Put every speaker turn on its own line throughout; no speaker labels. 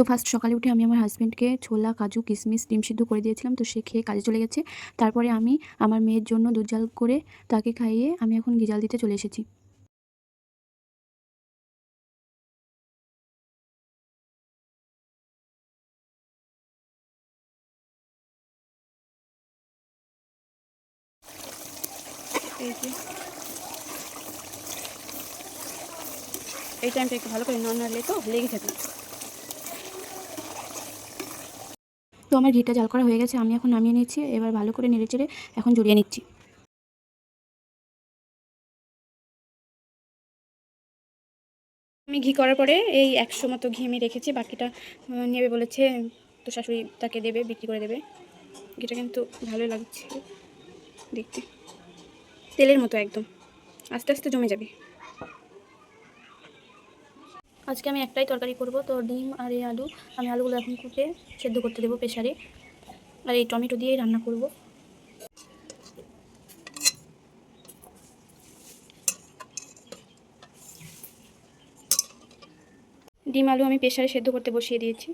তো ফার্স্ট সকালে উঠে আমি আমার হাজব্যান্ডকে ছোলা, কাজু কিশমিশ ডিম সিদ্ধ করে দিয়েছিলাম। তো সে খেয়ে কাজে চলে গেছে। তারপরে আমি আমার মেয়ের জন্য দুধ জাল করে তাকে খাইয়ে আমি এখন গিজাল দিতে চলে এসেছি। এই টাইমটা একটু ভালো করে না তো লেগে যাবে। তো আমার ঘিটা জাল করা হয়ে গেছে, আমি এখন নামিয়ে নিচ্ছি, এবার ভালো করে নেড়ে চেড়ে এখন জড়িয়ে নিচ্ছি। আমি ঘি করার পরে এই একশো মতো ঘি আমি রেখেছি, বাকিটা নেবে বলেছে তো শাশুড়ি তাকে দেবে, বিক্রি করে দেবে। ঘিটা কিন্তু ভালোই লাগছে দেখতে। তেলের মতো একদম, আস্তে আস্তে জমে যাবে। আজকে আমি একটাই তরকারি করব, তো ডিম আর এই আলু। আমি আলুগুলো এখন কুটে সেদ্ধ করতে দেবো প্রেশারে আর এই টমেটো দিয়েই রান্না করব। ডিম, আলু আমি প্রেশারে সেদ্ধ করতে বসিয়ে দিয়েছি।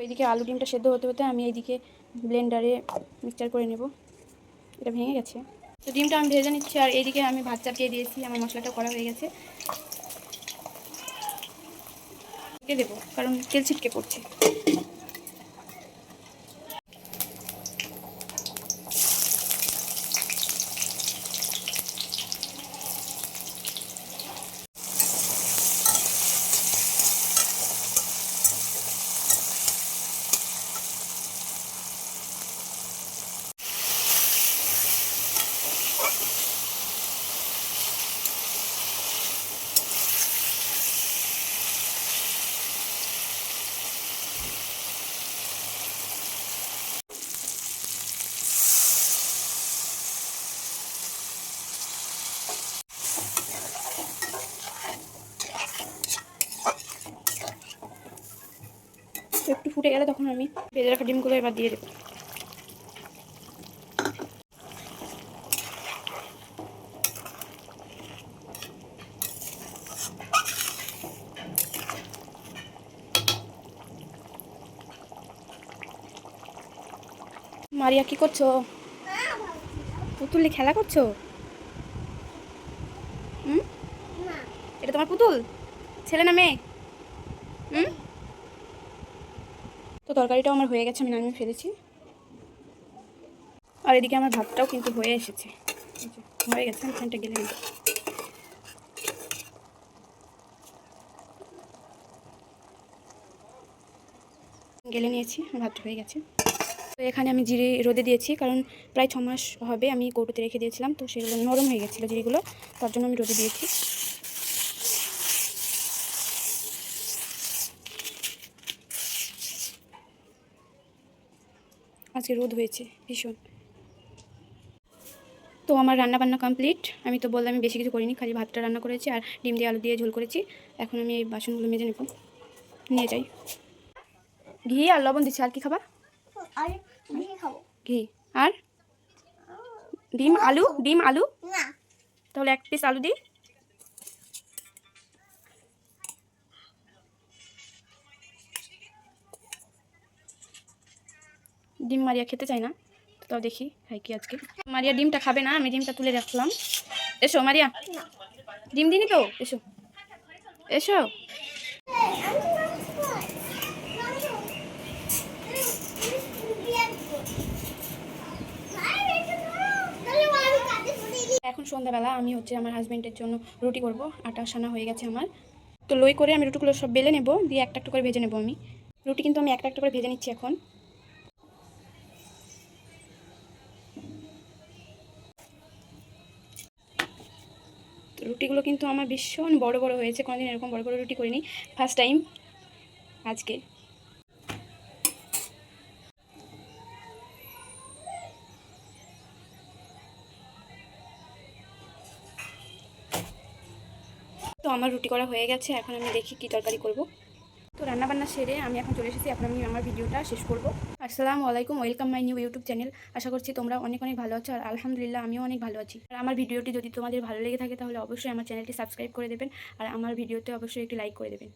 ওইদিকে আলু ডিমটা সেদ্ধ হতে হতে আমি এইদিকে ব্লেন্ডারে মিক্সচার করে নেব। এটা ভেঙে গেছে। তো ডিমটা আমি ভেজে নিচ্ছি, আর এইদিকে আমি ভাত চাপিয়ে দিয়েছি, আমার মশলাটা করা হয়ে গেছে। দেবো কারণ তেল ছিটকে পড়ছে। ফুটে গেলে তখন আমি ভেজে রাখা ডিমগুলো এবার দিয়ে দেবো। মারিয়া, কি করছ? পুতুল খেলা করছ? হুম? এটা তোমার পুতুল? ছেলে না মেয়ে? হুম? তো তরকারিটাও আমার হয়ে গেছে, আমি নামিয়ে ফেলেছি। আর এদিকে আমার ভাতটাও কিন্তু হয়ে এসেছে। হয়ে গেছে, আমি ফ্যানটা গেলে গেলে নিয়েছি, ভাতটা হয়ে গেছে। তো এখানে আমি জিরে রোদে দিয়েছি, কারণ প্রায় ছ মাস হবে আমি কৌটোতে রেখে দিয়েছিলাম, তো সেগুলো নরম হয়ে গেছিল জিরিগুলো, তার জন্য আমি রোদে দিয়েছি। আজকে রোদ হয়েছে ভীষণ। তো আমার রান্না বান্না কমপ্লিট আমি তো বললাম আমি বেশি কিছু করিনি খালি ভাতটা রান্না করেছি আর ডিম দিয়ে আলু দিয়ে ঝোল করেছি। এখন আমি এই বাসনগুলো মেজে নেব নিয়ে যাই। ঘি আর লবণ দিচ্ছি আর কি খাবা?
আরে
ঘি আর? ডিম আলু? ডিম আলু? তাহলে এক পিস আলু দিই। ডিম মারিয়া খেতে চায় না, তো তাও দেখি খাই কি আজকে। মারিয়া ডিমটা খাবে না, আমি ডিমটা তুলে রাখলাম। এসো মারিয়া। ডিম দিনি তো? এসো। এসো। এখন সন্ধ্যাবেলা আমি হচ্ছে আমার হাজব্যান্ডের জন্য রুটি করব, আটা সানা হয়ে গেছে আমার। তো লই করে আমি রুটিগুলো সব বেলে নেব, দিয়ে একটা একটা করে ভেজে নেব আমি। রুটি কিন্তু আমি একটা একটা করে ভেজে নিচ্ছি এখন। রুটিগুলো কিন্তু আমার ভীষণ বড় বড় হয়েছে, কোনোদিন এরকম বড় বড় রুটি করিনি। ফার্স্ট টাইম আজকে। তো আমার রুটি করা হয়ে গেছে, এখন আমি দেখি কি তরকারি করব। তো রান্নাবান্না সেরে আমি এখন চলে এসেছি এখন আমি আমার ভিডিওটা শেষ করব। আসসালামু আলাইকুম, welcome my new YouTube channel. আশা করছি তোমরা অনেক অনেক ভালো আছো আর আলহামদুলিল্লাহ আমিও অনেক ভালো আছি। আর আমার ভিডিওটি যদি তোমাদের ভালো লেগে থাকে তাহলে অবশ্যই আমার চ্যানেলটি সাবস্ক্রাইব করে দেবেন আর আমার ভিডিওতে অবশ্যই একটি লাইক করে দেবেন।